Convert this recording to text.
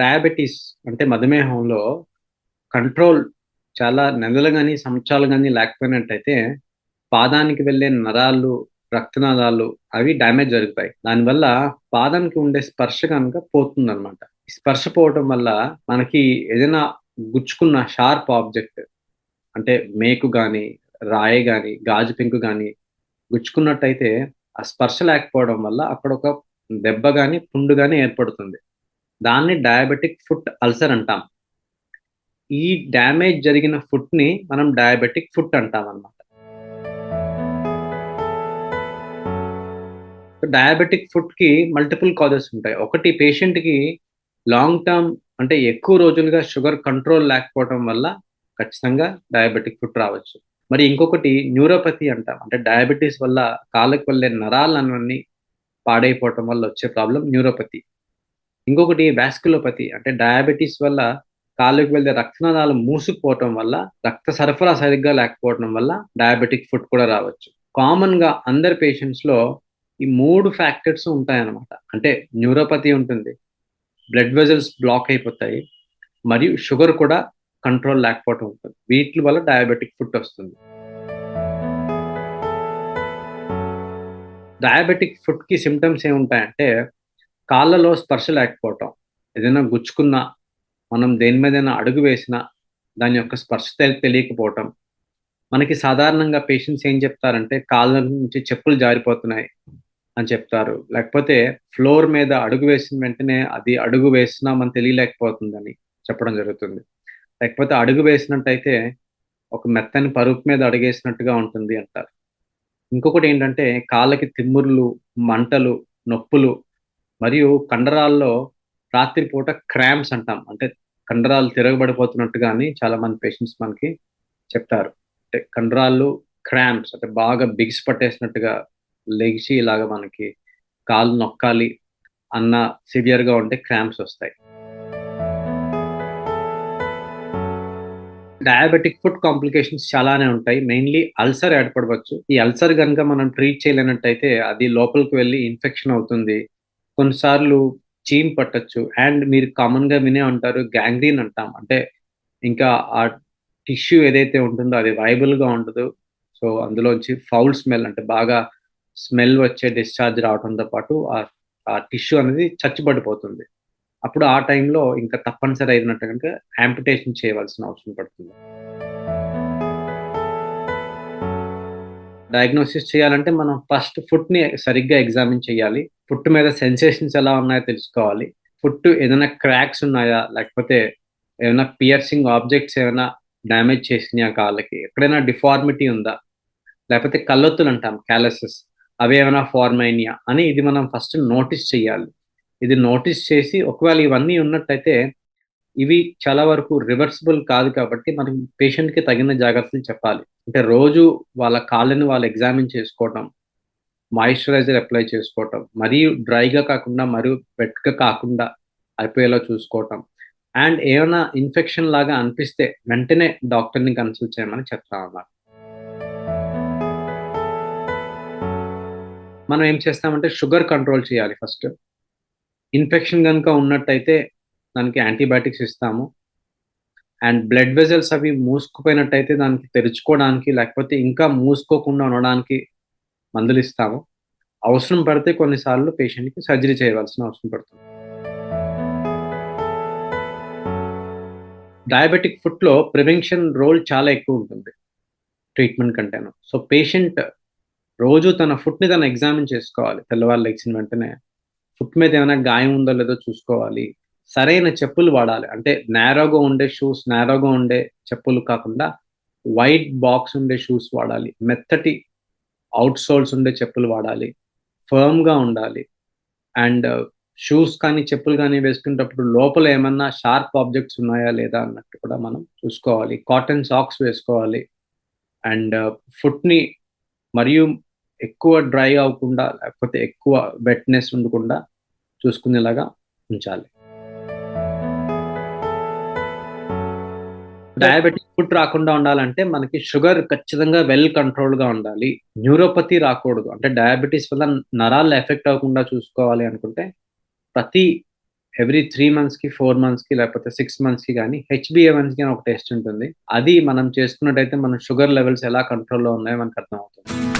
Diabetes అంటే మధుమేహంలో control చాలా నెలలు కానీ సంవత్సరాలు కానీ లేకపోయినట్టయితే పాదానికి వెళ్ళే నరాలు రక్తనాళాలు అవి డ్యామేజ్ జరుగుతాయి దానివల్ల పాదానికి ఉండే స్పర్శ కనుక పోతుంది అనమాట స్పర్శ పోవటం వల్ల మనకి ఏదైనా గుచ్చుకున్న షార్ప్ ఆబ్జెక్ట్ అంటే మేకు కానీ రాయి కానీ గాజు పెంకు కానీ గుచ్చుకున్నట్టయితే ఆ స్పర్శ లేకపోవడం వల్ల అక్కడ ఒక దెబ్బ కానీ పుండు కానీ ఏర్పడుతుంది. దాన్ని డయాబెటిక్ ఫుట్ అల్సర్ అంటాం. ఈ డ్యామేజ్ జరిగిన ఫుట్ని మనం డయాబెటిక్ ఫుట్ అంటాం అనమాట డయాబెటిక్ ఫుట్కి మల్టిపుల్ కాజెస్ ఉంటాయి. ఒకటి పేషెంట్కి లాంగ్ టర్మ్ అంటే ఎక్కువ రోజులుగా షుగర్ కంట్రోల్ లేకపోవడం వల్ల ఖచ్చితంగా డయాబెటిక్ ఫుట్ రావచ్చు. మరి ఇంకొకటి న్యూరోపతి అంటాం. అంటే డయాబెటీస్ వల్ల కాళ్ళకు వెళ్ళే నరాలన్నీ పాడైపోవటం వల్ల వచ్చే ప్రాబ్లం న్యూరోపతి ఇంకొకటి వ్యాస్కులోపతి అంటే డయాబెటీస్ వల్ల కాళ్ళకి వెళ్తే రక్తనాళాలు మూసుకుపోవటం వల్ల రక్త సరఫరా సరిగ్గా లేకపోవడం వల్ల డయాబెటిక్ ఫుడ్ కూడా రావచ్చు. కామన్గా అందరి పేషెంట్స్లో ఈ మూడు ఫ్యాక్టర్స్ ఉంటాయన్నమాట. అంటే న్యూరోపతి ఉంటుంది బ్లడ్ వెజల్స్ బ్లాక్ అయిపోతాయి మరియు షుగర్ కూడా కంట్రోల్ లేకపోవటం ఉంటుంది. వీటి వల్ల డయాబెటిక్ ఫుడ్ వస్తుంది. డయాబెటిక్ ఫుడ్కి సిమ్టమ్స్ ఏముంటాయంటే కాళ్ళలో స్పర్శ లేకపోవటం ఏదైనా గుచ్చుకున్నా మనం దేని మీదైనా అడుగు వేసినా దాని యొక్క స్పర్శ తెలియకపోవటం. మనకి సాధారణంగా పేషెంట్స్ ఏం చెప్తారంటే కాళ్ళ నుంచి చెప్పులు జారిపోతున్నాయి అని చెప్తారు. లేకపోతే ఫ్లోర్ మీద అడుగు వేసిన వెంటనే అది అడుగు వేసినా మనం తెలియలేకపోతుందని చెప్పడం జరుగుతుంది. లేకపోతే అడుగు వేసినట్టయితే ఒక మెత్తని పరుపు మీద అడుగేసినట్టుగా ఉంటుంది అంటారు. ఇంకొకటి ఏంటంటే కాళ్ళకి తిమ్ముర్లు మంటలు నొప్పులు మరియు కండరాల్లో రాత్రిపూట క్రామ్స్ అంటాం. అంటే కండరాలు తిరగబడిపోతున్నట్టు కానీ చాలా మంది పేషెంట్స్ మనకి చెప్తారు. అంటే కండరాలు క్రామ్స్ అంటే బాగా బిగిసి పట్టేసినట్టుగా లెగిసి ఇలాగ మనకి కాలు నొక్కాలి అన్న సివియర్గా ఉంటే క్రామ్స్ వస్తాయి. డయాబెటిక్ ఫుడ్ కాంప్లికేషన్స్ చాలానే ఉంటాయి. మెయిన్లీ అల్సర్ ఏర్పడవచ్చు. ఈ అల్సర్ కనుక మనం ట్రీట్ చేయలేనట్టయితే అది లోపలికి వెళ్ళి ఇన్ఫెక్షన్ అవుతుంది. కొన్నిసార్లు చీమ్ పట్టచ్చు. అండ్ మీరు కామన్గా వినే ఉంటారు గ్యాంగ్రీన్ అంటాం. అంటే ఇంకా ఆ టిష్యూ ఏదైతే ఉంటుందో అది వైబుల్గా ఉండదు. సో అందులోంచి ఫౌల్ స్మెల్ అంటే బాగా స్మెల్ వచ్చే డిశ్చార్జ్ రావడంతో పాటు ఆ టిష్యూ అనేది చచ్చిపడిపోతుంది. అప్పుడు ఆ టైంలో ఇంకా తప్పనిసరి అయినట్టు కనుక యాంపిటేషన్ చేయవలసిన అవసరం పడుతుంది. డయాగ్నోసిస్ చేయాలంటే మనం ఫస్ట్ ఫుట్ని సరిగ్గా ఎగ్జామిన్ చేయాలి. ఫుట్ మీద సెన్సేషన్స్ ఎలా ఉన్నాయో తెలుసుకోవాలి. ఫుట్ ఏదైనా క్రాక్స్ ఉన్నాయా? లేకపోతే ఏమైనా పియర్సింగ్ ఆబ్జెక్ట్స్ ఏమైనా డ్యామేజ్ చేసినాయా కాళ్ళకి? ఎక్కడైనా డిఫార్మిటీ ఉందా? లేకపోతే కళ్ళొత్తులు అంటాం క్యాలసెస్ అవి ఏమైనా ఫార్మ్ అయినాయా? అని ఇది మనం ఫస్ట్ నోటీస్ చేయాలి. ఇది నోటీస్ చేసి ఒకవేళ ఇవన్నీ ఉన్నట్టయితే ఇవి చాలా వరకు రివర్సిబుల్ కాదు కాబట్టి మనం పేషెంట్కి తగిన జాగ్రత్తలు చెప్పాలి. అంటే రోజు వాళ్ళ కాళ్ళని వాళ్ళు ఎగ్జామిన్ చేసుకోవటం మాయిశ్చరైజర్ అప్లై చేసుకోవటం మరియు డ్రైగా కాకుండా మరియు వెట్గా కాకుండా అయిపోయేలా చూసుకోవటం. అండ్ ఏమైనా ఇన్ఫెక్షన్ లాగా అనిపిస్తే వెంటనే డాక్టర్ని కన్సల్ట్ చేయమని చెప్తాం అన్నమాట మనం ఏం చేస్తామంటే షుగర్ కంట్రోల్ చేయాలి ఫస్ట్. ఇన్ఫెక్షన్ కనుక ఉన్నట్టయితే దానికి యాంటీబయాటిక్స్ ఇస్తాము. అండ్ బ్లడ్ వెజల్స్ అవి మూసుకుపోయినట్టయితే దానికి తెరుచుకోవడానికి లేకపోతే ఇంకా మూసుకోకుండా ఉండడానికి మందులు ఇస్తాము అవసరం పడితే కొన్నిసార్లు పేషెంట్కి సర్జరీ చేయవలసిన అవసరం పడుతుంది. డయాబెటిక్ ఫుట్లో ప్రివెన్షన్ రోల్ చాలా ఎక్కువ ఉంటుంది. ట్రీట్మెంట్ కంటేను. సో పేషెంట్ రోజు తన ఫుడ్ని తను ఎగ్జామిన్ చేసుకోవాలి. తెల్లవాళ్ళు లెగ్సిన వెంటనే ఫుట్ మీద ఏమైనా గాయం ఉందో లేదో చూసుకోవాలి. సరైన చెప్పులు వాడాలి. అంటే నేరోగా ఉండే షూస్ నేరోగా ఉండే చెప్పులు కాకుండా వైట్ బాక్స్ ఉండే షూస్ వాడాలి. మెత్తటి అవుట్ సోల్స్ ఉండే చెప్పులు వాడాలి. ఫర్మ్గా ఉండాలి. అండ్ షూస్ uh, కానీ చెప్పులు కానీ వేసుకునేటప్పుడు లోపల ఏమన్నా షార్ప్ ఆబ్జెక్ట్స్ ఉన్నాయా లేదా అన్నట్టు కూడా మనం చూసుకోవాలి. కాటన్ సాక్స్ వేసుకోవాలి. అండ్ ఫుట్ని uh, మరియు ఎక్కువ డ్రై అవ్వకుండా లేకపోతే ఎక్కువ వెట్నెస్ ఉండకుండా చూసుకునేలాగా ఉంచాలి. డయాబెటిక్ ఫుడ్ రాకుండా ఉండాలంటే మనకి షుగర్ ఖచ్చితంగా వెల్ కంట్రోల్గా ఉండాలి. న్యూరోపతి రాకూడదు. అంటే డయాబెటీస్ వల్ల నరాలు ఎఫెక్ట్ అవ్వకుండా చూసుకోవాలి అనుకుంటే ప్రతి ఎవ్రీ త్రీ మంత్స్కి ఫోర్ మంత్స్కి లేకపోతే సిక్స్ మంత్స్కి కానీ హెచ్బిఏవన్స్కి కి ఒక టెస్ట్ ఉంటుంది. అది మనం చేసుకున్నట్టయితే మన షుగర్ లెవెల్స్ ఎలా కంట్రోల్లో ఉన్నాయో మనకు అర్థమవుతుంది.